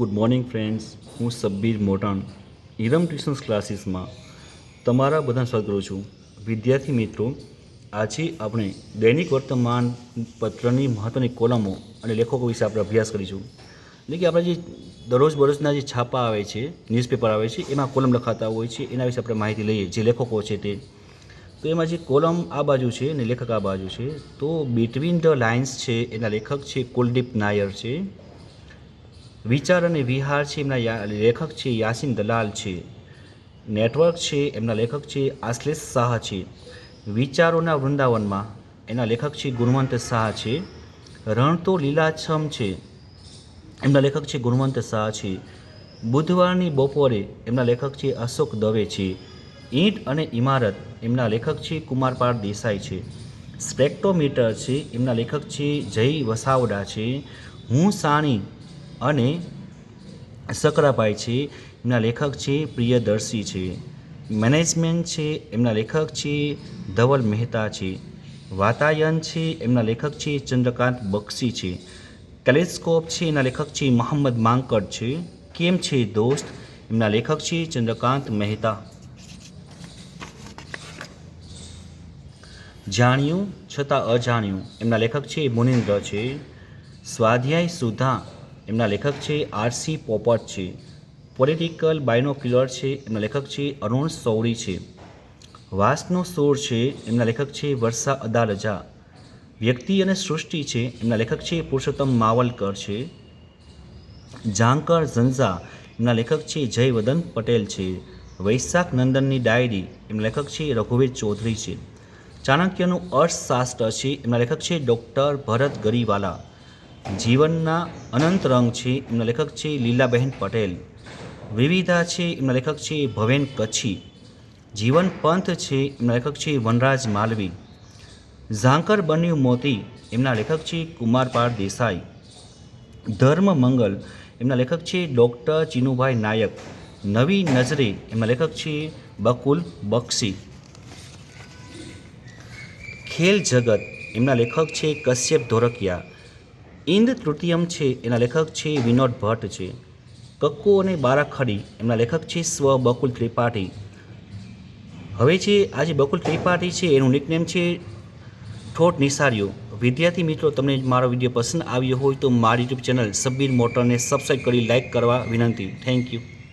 Good morning friends હું Sabbir મોટાણ. ઇરમ tuitions ક્લાસીસમાં તમારા બધા સ્વાગત કરું છું. વિદ્યાર્થી મિત્રો, આજે આપણે દૈનિક વર્તમાન પત્રની મહત્ત્વની કોલમો અને લેખકો વિશે આપણે અભ્યાસ કરીશું. એટલે કે આપણે જે દરરોજ બરોજના જે છાપા આવે છે ન્યૂઝપેપર આવે છે, એમાં કોલમ લખાતા હોય છે, એના વિશે આપણે માહિતી લઈએ, જે લેખકો છે તે. તો એમાં જે કોલમ આ બાજુ છે અને લેખક આ બાજુ છે, તો બિટવીન ધ લાઇન્સ છે એના લેખક છે કુલદીપ નાયર છે. વિચાર અને વિહાર છે એમના લેખક છે યાસીન દલાલ છે. નેટવર્ક છે એમના લેખક છે આશ્લેષ શાહ છે. વિચારોના વૃંદાવનમાં એના લેખક છે ગુણવંત શાહ છે. રણ તો લીલાછમ છે. એમના લેખક છે ગુણવંત શાહ છે. બુધવારની બપોરે એમના લેખક છે અશોક દવે છે. ઈંટ અને ઇમારત એમના લેખક છે કુમારપાળ દેસાઈ છે. સ્પેક્ટોમીટર છે એમના લેખક છે જય વસાવડા છે. હું સાણી અને સકરાભાઈ છે, એમના લેખક છે, પ્રિયદર્શી છે. મેનેજમેન્ટ છે, એમના લેખક છે, ધવલ મહેતા છે. વાતાયન છે, એમના લેખક છે, ચંદ્રકાંત બક્ષી છે. ટેલિસ્કોપ છે, એના લેખક છે, મોહમ્મદ માંકડ છે. કેમ છે દોસ્ત? એમના લેખક છે, ચંદ્રકાંત મહેતા. જાણ્યું છતાં અજાણ્યું. એમના લેખક છે, મુનિન્દ્ર છે. સ્વાધ્યાય સુધા. એમના લેખક છે આરસી પોપટ છે. પોલિટિકલ બાયનોક્યુલર છે, એમના લેખક છે અરુણ સૌરી છે. વાસનો સોર છે, એમના લેખક છે વર્ષા અદાલજા વ્યક્તિ અને સૃષ્ટિ છે, એમના લેખક છે પુરુષોત્તમ માવલકર છે. ઝાંકર ઝંઝા, એમના લેખક છે જયવદન પટેલ છે. વૈશાખ નંદનની ડાયરી, એમના લેખક છે રઘુવીર ચૌધરી છે. ચાણક્યનું અર્થશાસ્ત્ર છે, એમના લેખક છે ડૉક્ટર ભરત ગરીવાલા. જીવનના અનંત રંગ છે એમના લેખક છે લીલાબહેન પટેલ. વિવિધા છે એમના લેખક છે ભવેન કચ્છી. જીવન પંથ છે એમના લેખક છે વનરાજ માલવી. ઝાંકર બન્યું મોતી એમના લેખક છે કુમારપાળ દેસાઈ. ધર્મ મંગલ એમના લેખક છે ડૉક્ટર ચિનુભાઈ નાયક. નવી નજરે એમના લેખક છે બકુલ બક્ષી. ખેલ જગત એમના લેખક છે કશ્યપ ધોરકિયા. ઇન્દ તૃતીયમ છે, એના લેખક છે વિનોદ ભટ્ટ છે. કક્કો અને બારાખડી એમના લેખક છે સ્વ બકુલ ત્રિપાઠી. હવે જે આજે બકુલ ત્રિપાઠી છે, એનું નિકનેમ છે ઠોઠ નિસારીઓ. વિદ્યાર્થી મિત્રો, તમને મારો વીડિયો પસંદ આવ્યો હોય તો મારી યુટ્યુબ ચેનલ સબીર મોટરને સબસ્ક્રાઈબ કરી લાઇક કરવા વિનંતી. Thank you